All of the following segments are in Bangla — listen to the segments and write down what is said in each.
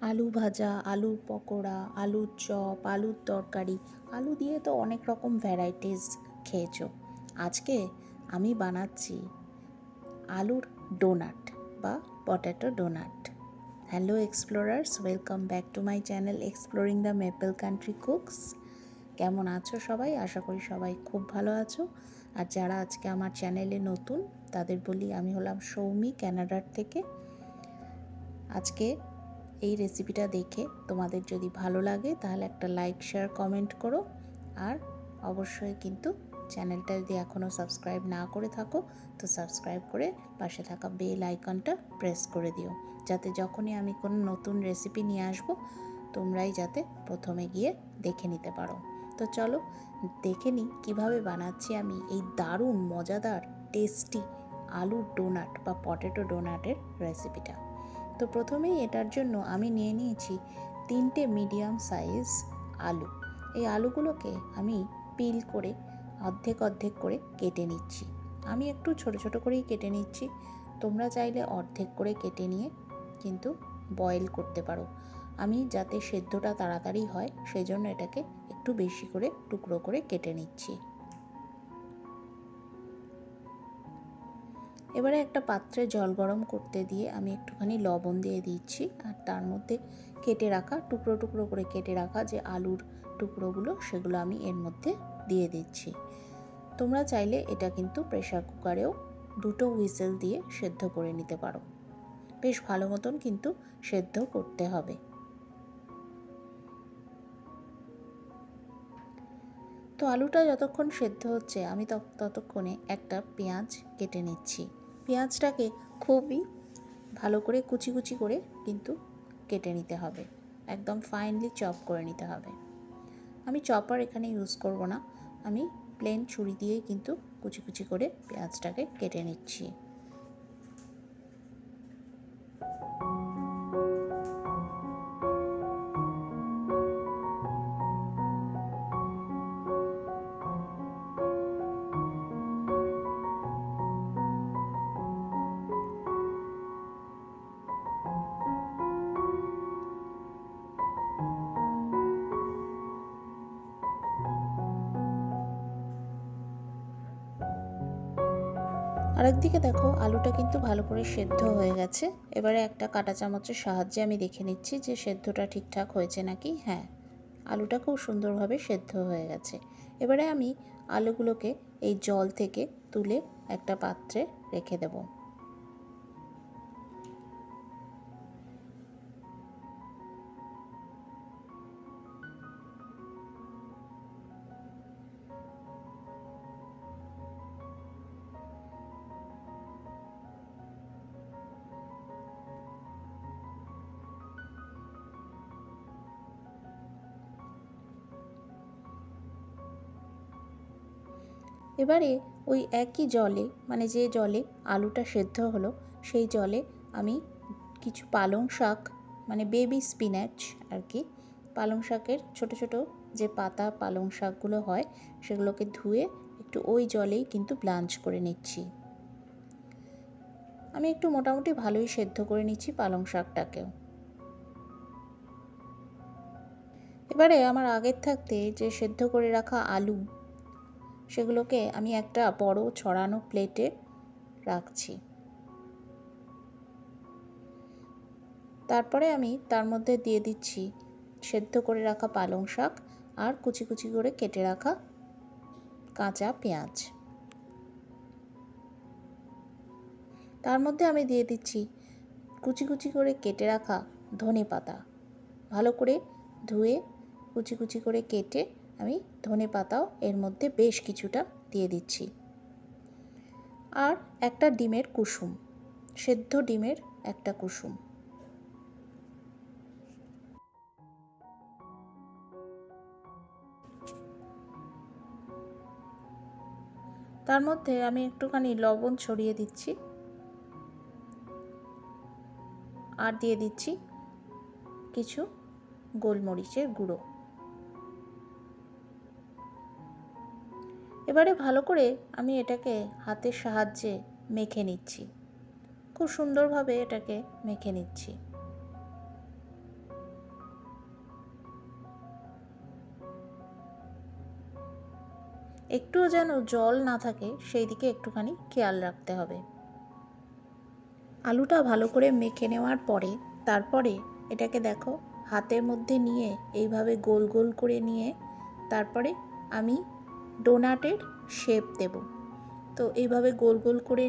আলু ভাজা আলু পকোড়া, আলুর চপ, আলুর তরকারি। আলু দিয়ে তো অনেক রকম ভ্যারাইটিস খেয়েছো। আজকে আমি বানাচ্ছি আলুর ডোনাট বা potato donut hello explorers welcome back to my channel exploring the maple country cooks কেমন আছো সবাই? আশা করি সবাই খুব ভালো আছো। আর যারা আজকে আমার চ্যানেলে নতুন, তাদের বলি আমি হলাম সৌমি ক্যানাডার থেকে। আজকে এই রেসিপিটা দেখে তোমাদের যদি ভালো লাগে, তাহলে একটা লাইক শেয়ার কমেন্ট করো। আর অবশ্যই কিন্তু চ্যানেলটা যদি এখনও সাবস্ক্রাইব না করে থাকো, তো সাবস্ক্রাইব করে পাশে থাকা বেল আইকনটা প্রেস করে দিও। যাতে যখনই আমি কোনো নতুন রেসিপি নিয়ে আসব, তোমরাই যাতে প্রথমে গিয়ে দেখে নিতে পারো। তো চলো, দেখে নিই কীভাবে বানাচ্ছি আমি এই দারুণ, মজাদার টেস্টি আলুর ডোনাট বা পটেটো ডোনাটের রেসিপিটা তো প্রথমেই এটার জন্য আমি নিয়ে নিয়েছি তিনটে মিডিয়াম সাইজ আলু। এই আলুগুলোকে আমি পিল করে অর্ধেক অর্ধেক করে কেটে নিচ্ছি। আমি একটু ছোট ছোট করেই কেটে নিচ্ছি। তোমরা চাইলে অর্ধেক করে কেটে নিয়ে কিন্তু বয়েল করতে পারো। আমি যাতে সেদ্ধটা তাড়াতাড়ি হয় সেই জন্য এটাকে একটু বেশি করে টুকরো করে কেটে নিচ্ছি। এবারে একটা পাত্রে জল গরম করতে দিয়ে আমি একটুখানি লবণ দিয়ে দিচ্ছি আর তার মধ্যে কেটে রাখা টুকরো টুকরো করে কেটে রাখা যে আলুর টুকরোগুলো সেগুলো আমি এর মধ্যে দিয়ে দিচ্ছি। তোমরা চাইলে এটা কিন্তু প্রেশার কুকারেও দুটো হুইসেল দিয়ে সেদ্ধ করে নিতে পারো। বেশ ভালো মতন কিন্তু সেদ্ধ করতে হবে। তো আলুটা যতক্ষণ সেদ্ধ হচ্ছে আমি ততক্ষণে একটা পেঁয়াজ কেটে নিচ্ছি। পেঁয়াজটাকে খুবই ভালো করে কুচি কুচি করে কিন্তু কেটে নিতে হবে। একদম ফাইনলি চপ করে নিতে হবে। আমি চপার এখানে ইউজ করব না। আমি প্লেন ছুরি দিয়েই কিন্তু কুচি কুচি করে পেঁয়াজটাকে কেটে নিচ্ছি। আরেকদিকে দেখো, আলুটা কিন্তু ভালো করে সেদ্ধ হয়ে গেছে। এবারে একটা কাঁটা চামচের সাহায্যে আমি দেখে নিচ্ছি যে সেদ্ধটা ঠিকঠাক হয়েছে নাকি? হ্যাঁ আলুটা খুব সুন্দরভাবে সেদ্ধ হয়ে গেছে। এবারে আমি আলুগুলোকে এই জল থেকে তুলে একটা পাত্রে রেখে দেবো। এবারে ওই একই জলে মানে যে জলে আলুটা সেদ্ধ হলো, সেই জলে আমি কিছু পালং শাক মানে বেবি স্পিনাচ আর কি, পালং শাকের ছোট ছোট যে পাতা পালং শাকগুলো হয়, সেগুলোকে ধুয়ে একটু ওই জলেই কিন্তু ব্লাঞ্চ করে নিচ্ছি। আমি একটু মোটামুটি ভালোই সেদ্ধ করে নিচ্ছি পালং শাকটাকেও। এবারে আমার আগের থাকতে যে সেদ্ধ করে রাখা আলু সেগুলোকে আমি একটা বড় ছড়ানো প্লেটে রাখছি। তারপরে আমি তার মধ্যে দিয়ে দিচ্ছি সেদ্ধ করে রাখা পালং শাক আর কুচি কুচি করে কেটে রাখা কাঁচা পেঁয়াজ। তার মধ্যে আমি দিয়ে দিচ্ছি কুচি কুচি করে কেটে রাখা ধনে পাতা ভালো করে ধুয়ে কুচি কুচি করে কেটে আমি ধনে পাতাও এর মধ্যে বেশ কিছুটা দিয়ে দিচ্ছি। আর একটা ডিমের কুসুম, সেদ্ধ ডিমের একটা কুসুম। তার মধ্যে আমি একটুখানি লবণ ছড়িয়ে দিচ্ছি। আর দিয়ে দিচ্ছি কিছু গোলমরিচের গুঁড়ো। এবারে ভালো করে আমি এটাকে হাতের সাহায্যে মেখে নিচ্ছি। খুব সুন্দরভাবে এটাকে মেখে নিচ্ছি। একটুও যেন জল না থাকে, সেই দিকে একটুখানি খেয়াল রাখতে হবে। আলুটা ভালো করে মেখে নেওয়ার পরে, তারপরে এটাকে দেখো, হাতের মধ্যে নিয়ে এইভাবে গোল গোল করে নিয়ে, তারপরে আমি ডোনাটের শেপ দেব। তো এইভাবে গোল গোল করে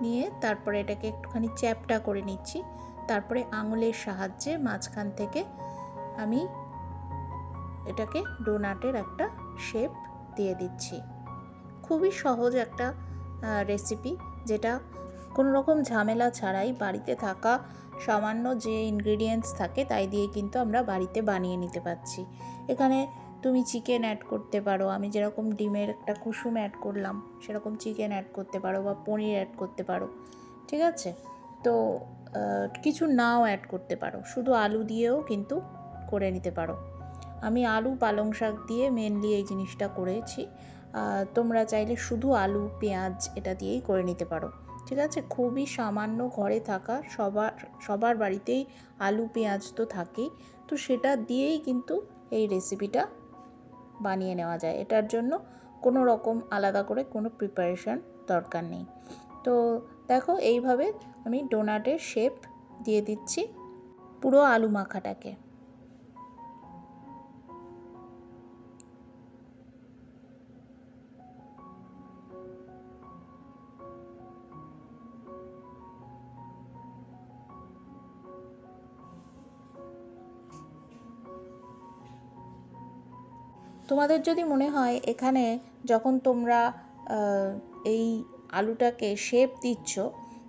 নিয়ে তারপরে এটাকে একটুখানি চ্যাপটা করে নিচ্ছি। তারপরে আঙুলের সাহায্যে মাঝখান থেকে আমি এটাকে ডোনাটের একটা শেপ দিয়ে দিচ্ছি। খুবই সহজ একটা রেসিপি যেটা কোনো রকম ঝামেলা ছাড়াই বাড়িতে থাকা সামান্য যে ইনগ্রিডিয়েন্টস থাকে তাই দিয়ে কিন্তু আমরা বাড়িতে বানিয়ে নিতে পারছি। এখানে তুমি চিকেন অ্যাড করতে পারো। আমি যেরকম ডিমের একটা কুসুম অ্যাড করলাম, সেরকম চিকেন অ্যাড করতে পারো বা পনির অ্যাড করতে পারো। ঠিক আছে? তো কিছু নাও অ্যাড করতে পারো। শুধু আলু দিয়েও কিন্তু করে নিতে পারো। আমি আলু, পালং শাক দিয়ে মেনলি এই জিনিসটা করেছি। তোমরা চাইলে শুধু আলু, পেঁয়াজ এটা দিয়েই করে নিতে পারো। ঠিক আছে? খুবই সামান্য ঘরে থাকা, সবার সবার বাড়িতেই আলু, পেঁয়াজ তো থাকেই। তো সেটা দিয়েই কিন্তু এই রেসিপিটা বানিয়ে নেওয়া যায়। এটার জন্য কোনো রকম আলাদা করে কোনো প্রিপারেশান দরকার নেই। তো দেখো এইভাবে আমি ডোনাটের শেপ দিয়ে দিচ্ছি পুরো আলু মাখাটাকে। তোমাদের যদি মনে হয় এখানে যখন তোমরা এই আলুটাকে শেপ দিচ্ছ,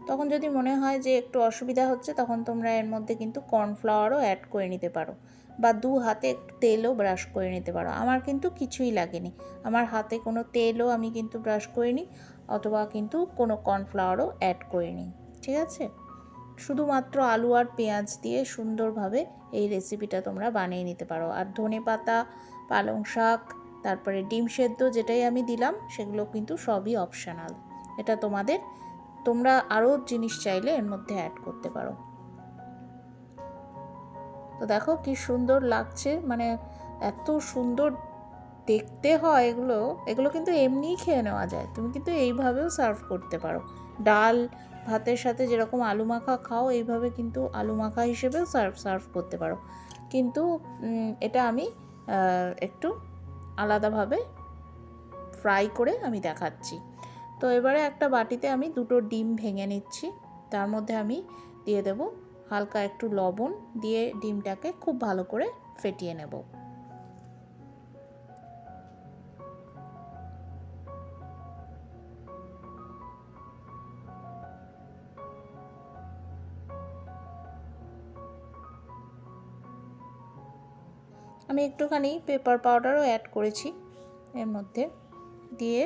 তখন যদি মনে হয় যে একটু অসুবিধা হচ্ছে, তখন তোমরা এর মধ্যে কিন্তু কর্নফ্লাওয়ারও অ্যাড করে নিতে পারো বা দু হাতে তেলও ব্রাশ করে নিতে পারো। আমার কিন্তু কিছুই লাগেনি। আমার হাতে কোনো তেলও আমি কিন্তু ব্রাশ করিনি অথবা কিন্তু কোনো কর্নফ্লাওয়ারও অ্যাড করিনি। ঠিক আছে? শুধুমাত্র আলু আর পেঁয়াজ দিয়ে সুন্দরভাবে এই রেসিপিটা তোমরা বানিয়ে নিতে পারো। আর ধনে পাতা পালং শাক, তারপরে ডিম সেদ্ধ যেটাই আমি দিলাম, সেগুলো কিন্তু সবই অপশানাল এটা তোমাদের, তোমরা আরও জিনিস চাইলে এর মধ্যে অ্যাড করতে পারো। তো দেখো কি সুন্দর লাগছে মানে এত সুন্দর দেখতে হয় এগুলো এগুলো কিন্তু এমনিই খেয়ে নেওয়া যায়। তুমি কিন্তু এইভাবেও সার্ভ করতে পারো। ডাল, ভাতের সাথে যেরকম আলু মাখা খাও, এইভাবে কিন্তু আলু মাখা হিসেবেও সার্ভ সার্ভ করতে পারো। কিন্তু এটা আমি একটু আলাদাভাবে ফ্রাই করে আমি দেখাচ্ছি। তো এবারে একটা বাটিতে আমি দুটো ডিম ভেঙে নিচ্ছি। তার মধ্যে আমি দিয়ে দেব হালকা একটু লবণ দিয়ে ডিমটাকে খুব ভালো করে ফেটিয়ে নেব। আমি একটুখানি পেপার পাউডারও অ্যাড করেছি এর মধ্যে। দিয়ে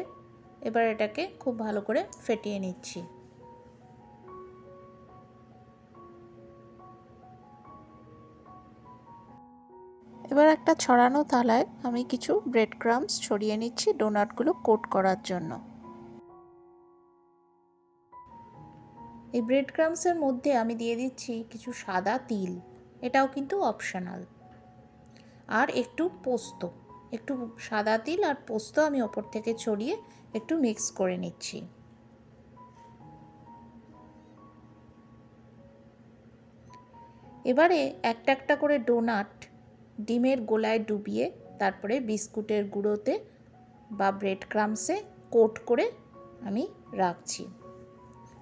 এবার এটাকে খুব ভালো করে ফেটিয়ে নিচ্ছি। এবার একটা ছড়ানো থালায় আমি কিছু ব্রেড ক্রামস ছড়িয়ে নিচ্ছি ডোনাটগুলো কোট করার জন্য। এই ব্রেড ক্রামসের মধ্যে আমি দিয়ে দিচ্ছি কিছু সাদা তিল। এটাও কিন্তু অপশনাল আর একটু পোস্ত। একটু সাদা তিল আর পোস্ত আমি ওপর থেকে ছড়িয়ে একটু মিক্স করে নিচ্ছি। এবারে একটা একটা করে ডোনাট ডিমের গোলায় ডুবিয়ে তারপরে বিস্কুটের গুঁড়োতে বা ব্রেড ক্রামসে কোট করে আমি রাখছি।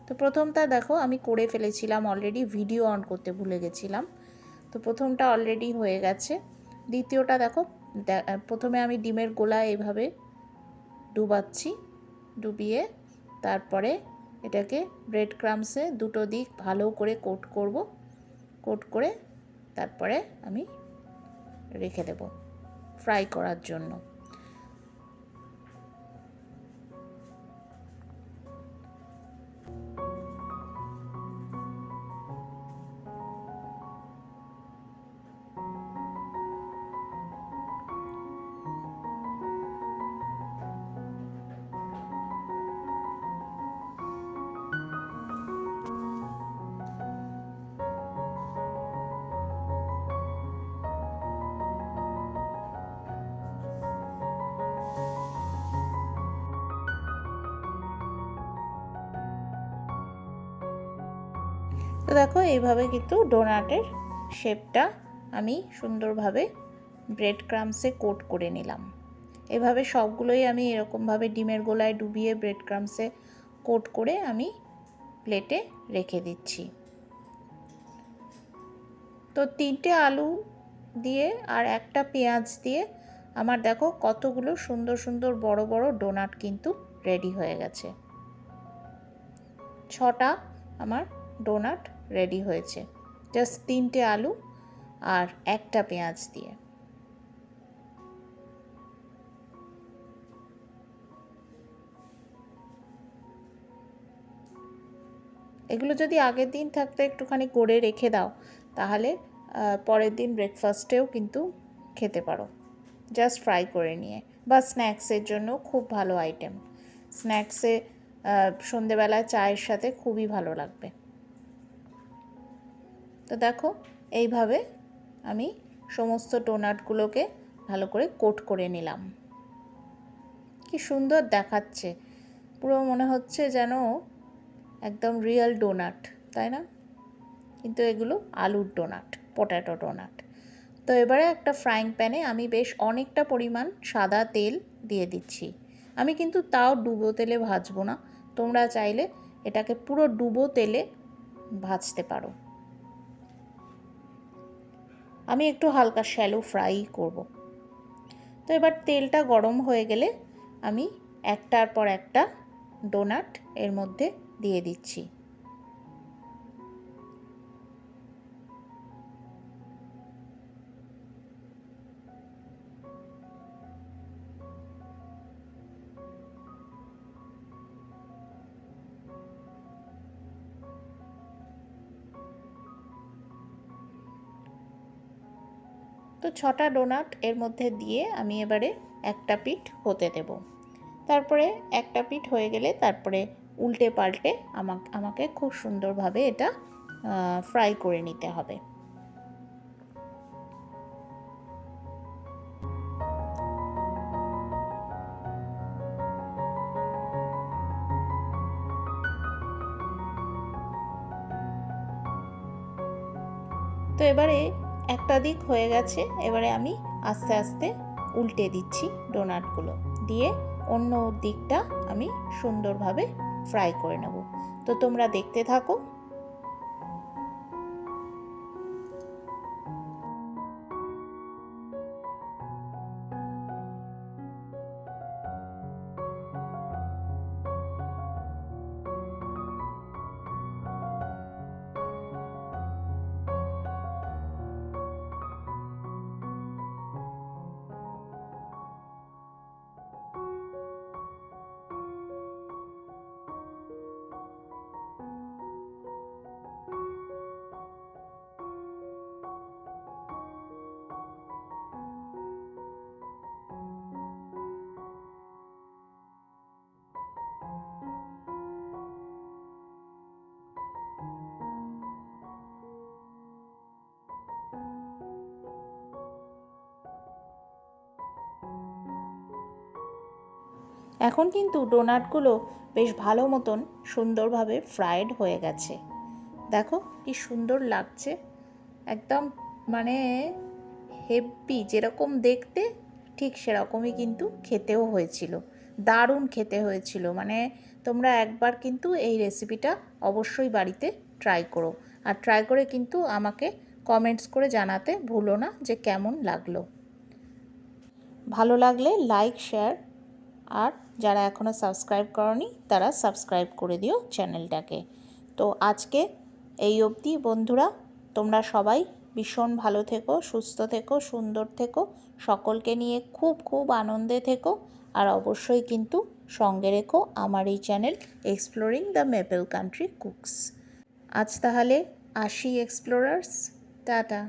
তো প্রথমটা দেখো আমি করে ফেলেছিলাম অলরেডি ভিডিও অন করতে ভুলে গেছিলাম। তো প্রথমটা অলরেডি হয়ে গেছে। দ্বিতীয়টা দেখো প্রথমে আমি ডিমের গোলা এইভাবে ডুবাচ্ছি, ডুবিয়ে তারপরে এটাকে ব্রেড ক্রামসে দুটো দিক ভালো করে কোট করব কোট করে তারপরে আমি রেখে দেব ফ্রাই করার জন্য। তো দেখো, এইভাবে কিন্তু ডোনাটের শেপটা আমি সুন্দরভাবে ব্রেড ক্রামসে কোট করে নিলাম। এভাবে সবগুলোই আমি এরকমভাবে ডিমের গোলায় ডুবিয়ে ব্রেড ক্রামসে কোট করে আমি প্লেটে রেখে দিচ্ছি। তো তিনটে আলু দিয়ে আর একটা পেঁয়াজ দিয়ে আমার দেখো কতগুলো সুন্দর সুন্দর বড় বড় ডোনাট কিন্তু রেডি হয়ে গেছে। ছটা আমার ডোনাট রেডি হয়েছে। জাস্ট তিনটে আলু আর একটা পেঁয়াজ দিয়ে। এগুলো যদি আগের দিন থাকতে একটুখানি করে রেখে দাও, তাহলে পরের দিন ব্রেকফাস্টেও কিন্তু খেতে পারো। জাস্ট ফ্রাই করে নিয়ে। বা স্ন্যাক্সের জন্য খুব ভালো আইটেম স্ন্যাক্সে সন্ধেবেলায় চায়ের সাথে খুবই ভালো লাগবে। তো দেখো, এইভাবে আমি সমস্ত ডোনাটগুলোকে ভালো করে কোট করে নিলাম। কি সুন্দর দেখাচ্ছে। পুরো মনে হচ্ছে যেন একদম রিয়েল ডোনাট তাই না? কিন্তু এগুলো আলুর ডোনাট পটাটো ডোনাট তো এবারে একটা ফ্রাইং প্যানে আমি বেশ অনেকটা পরিমাণ সাদা তেল দিয়ে দিচ্ছি। আমি কিন্তু তাও ডুবো তেলে ভাজবো না, তোমরা চাইলে এটাকে পুরো ডুবো তেলে ভাজতে পারো। আমি একটু হালকা শ্যালো ফ্রাই করব। তো এবার তেলটা গরম হয়ে গেলে আমি একটার পর একটা ডোনাট এর মধ্যে দিয়ে দিচ্ছি। ছটা ডোনাট এর মধ্যে দিয়ে আমি এবারে একটা পিঠ হতে দেব। তারপরে একটা পিঠ হয়ে গেলে তারপরে উল্টে পাল্টে আমাকে আমাকে খুব সুন্দরভাবে এটা ফ্রাই করে নিতে হবে। তো এবারে দিক হয়ে গেছে, এবারে আমি আস্তে আস্তে উল্টে দিচ্ছি ডোনাটগুলো। দিয়ে অন্য দিকটা আমি সুন্দরভাবে ফ্রাই করে নেব। তো তোমরা দেখতে থাকো এখন কিন্তু ডোনাটগুলো বেশ ভালো মতন সুন্দরভাবে ফ্রায়েড হয়ে গেছে। দেখো কি সুন্দর লাগছে। একদম মানে হেভি, যেরকম দেখতে ঠিক সেরকমই কিন্তু খেতেও হয়েছিল। দারুণ খেতে হয়েছিল। মানে তোমরা একবার কিন্তু এই রেসিপিটা অবশ্যই বাড়িতে ট্রাই করো। আর ট্রাই করে কিন্তু আমাকে কমেন্টস করে জানাতে ভুলো না যে কেমন লাগল। ভালো লাগলে লাইক, শেয়ার আর যারা এখনও সাবস্ক্রাইব করনি, তারা সাবস্ক্রাইব করে দিও চ্যানেলটাকে তো আজকে এই অবধি বন্ধুরা, তোমরা সবাই ভীষণ ভালো থেকো, সুস্থ থেকো, সুন্দর থেকো, সকলকে নিয়ে খুব খুব আনন্দে থেকো, আর অবশ্যই কিন্তু সঙ্গে রেখো আমার এই channel exploring the maple country cooks আজ তাহলে আসি এক্সপ্লোরার্স টাটা।